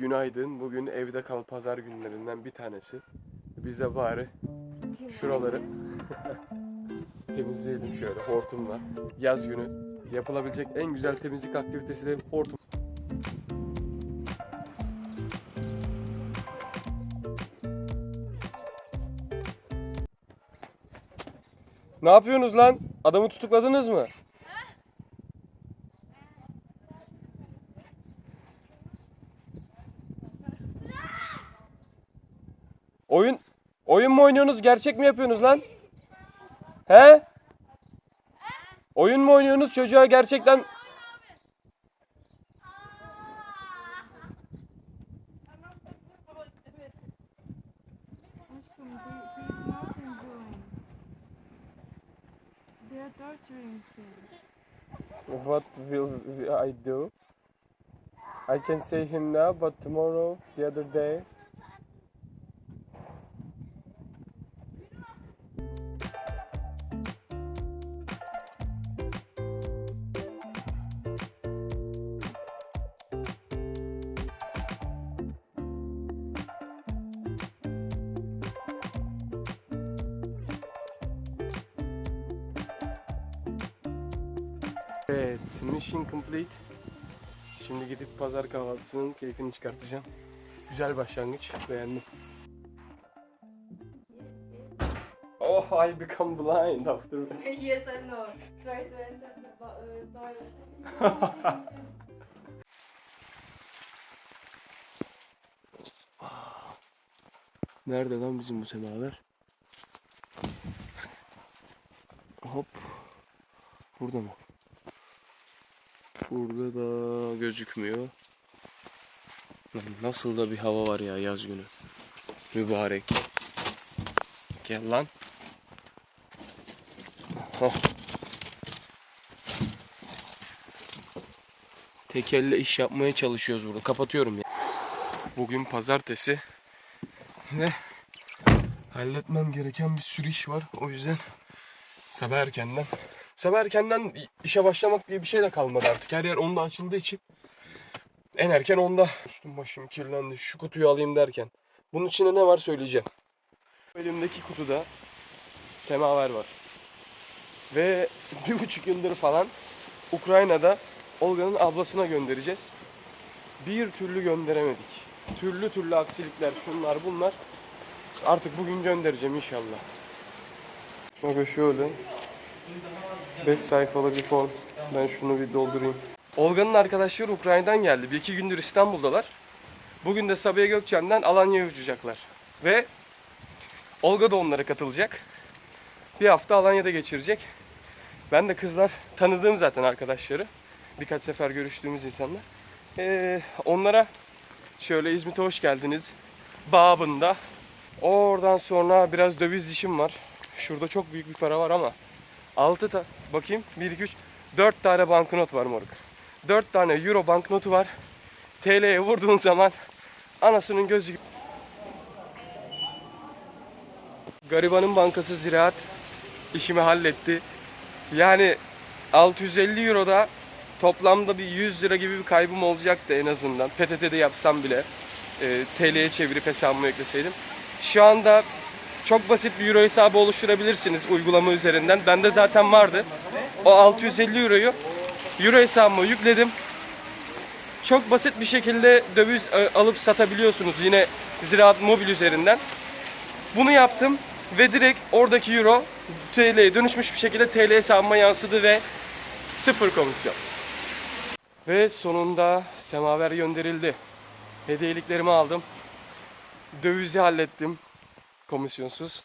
Günaydın. Bugün evde kal pazar günlerinden bir tanesi. Biz de bari şuraları temizleyelim şöyle hortumla. Yaz günü yapılabilecek en güzel temizlik aktivitesi de hortum. Ne yapıyorsunuz lan? Adamı tutukladınız mı? Oyun oyun mu oynuyorsunuz? Gerçek mi yapıyorsunuz lan? He? Oyun mu oynuyorsunuz? Çocuğa gerçekten. What will I do? I can say him now, but tomorrow, the other day. Evet, mission complete. Şimdi gidip pazar kahvaltısının keyfini çıkartacağım. Güzel başlangıç, beğendim. Oh, I become blind after. yes, I know. Try to enter the uh, toilet. Nerede lan bizim bu semaver? Hop. Burada mı? Burada da gözükmüyor. Nasıl da bir hava var ya yaz günü. Mübarek. Gel lan. Hah. Tek elle iş yapmaya çalışıyoruz burada. Kapatıyorum ya. Bugün pazartesi. Ve halletmem gereken bir sürü iş var. O yüzden sabah erkenden sabah erkenden işe başlamak diye bir şey de kalmadı artık. Her yer onda açıldığı için en erken onda. Üstüm başım kirlendi. Şu kutuyu alayım derken. Bunun içinde ne var söyleyeceğim. Elimdeki kutuda semaver var. Ve bir buçuk yıldır falan Ukrayna'da Olga'nın ablasına göndereceğiz. Bir türlü gönderemedik. Türlü türlü aksilikler, şunlar bunlar. Artık bugün göndereceğim inşallah. Bakın şöyle. 5 sayfalı bir form. Ben şunu bir doldurayım. Olga'nın arkadaşları Ukrayna'dan geldi. Bir iki gündür İstanbul'dalar. Bugün de Sabiha Gökçen'den Alanya'ya uçacaklar. Ve Olga da onlara katılacak. Bir hafta Alanya'da geçirecek. Ben de kızlar tanıdığım zaten arkadaşları. Birkaç sefer görüştüğümüz insanlar. Ee, onlara Şöyle İzmit'e hoş geldiniz. Babında. Oradan sonra biraz döviz işim var. Şurada çok büyük bir para var ama 6 ta bakayım 1 2 3 4 tane banknot var moruk. 4 tane euro banknotu var. TL'ye vurduğun zaman anasının gözü. Garibanın bankası ziraat işimi halletti. Yani 650 euroda toplamda bir 100 lira gibi bir kaybım olacaktı en azından. PTT'de yapsam bile e, TL'ye çevirip hesabımı ekleseydim. Şu anda çok basit bir euro hesabı oluşturabilirsiniz uygulama üzerinden. Bende zaten vardı. O 650 euroyu euro hesabıma yükledim. Çok basit bir şekilde döviz e, alıp satabiliyorsunuz yine Ziraat Mobil üzerinden. Bunu yaptım ve direkt oradaki euro TL'ye dönüşmüş bir şekilde TL hesabıma yansıdı ve sıfır komisyon. Ve sonunda semaver gönderildi. Hediyeliklerimi aldım. Dövizi hallettim. Komisyonsuz.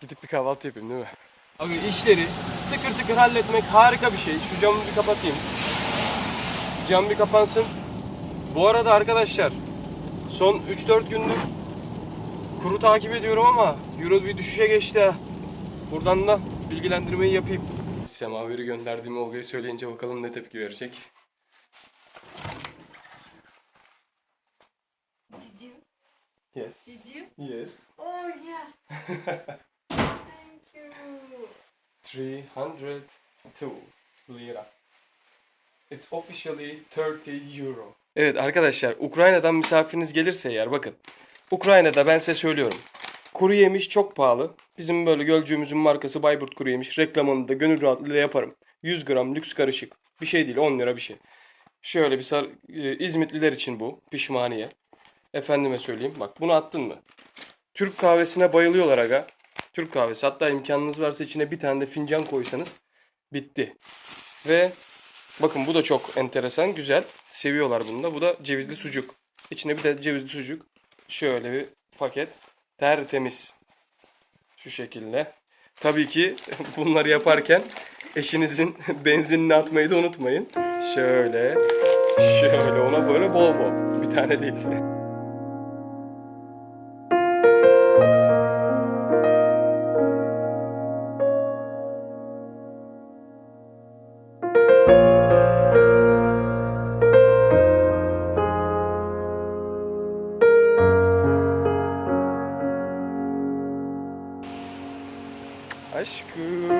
Gidip bir kahvaltı yapayım değil mi? Abi işleri tıkır tıkır halletmek harika bir şey. Şu camı bir kapatayım. Cam bir kapansın. Bu arada arkadaşlar son 3-4 gündür kuru takip ediyorum ama Euro bir düşüşe geçti ha. Buradan da bilgilendirmeyi yapayım. Semaveri gönderdiğimi Olga'ya söyleyince bakalım ne tepki verecek. Yes. Did you? Yes. Thank you. 302 lira. It's officially 30 euro. Evet arkadaşlar Ukrayna'dan misafiriniz gelirse eğer bakın. Ukrayna'da ben size söylüyorum. Kuru yemiş çok pahalı. Bizim böyle gölcüğümüzün markası Bayburt kuru yemiş. Reklamını da gönül rahatlığıyla yaparım. 100 gram lüks karışık. Bir şey değil 10 lira bir şey. Şöyle bir sar, e, İzmitliler için bu pişmaniye. Efendime söyleyeyim bak bunu attın mı? Türk kahvesine bayılıyorlar aga. Türk kahvesi hatta imkanınız varsa içine bir tane de fincan koysanız bitti. Ve bakın bu da çok enteresan güzel. Seviyorlar bunu da. Bu da cevizli sucuk. İçine bir de cevizli sucuk. Şöyle bir paket. Tertemiz. Şu şekilde. Tabii ki bunları yaparken eşinizin benzinini atmayı da unutmayın. Şöyle. Şöyle ona böyle bol bol. Bir tane değil. aşkım.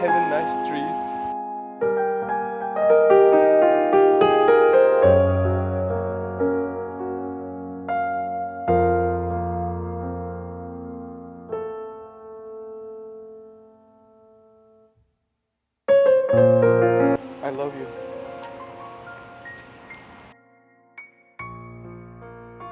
Have a nice trip.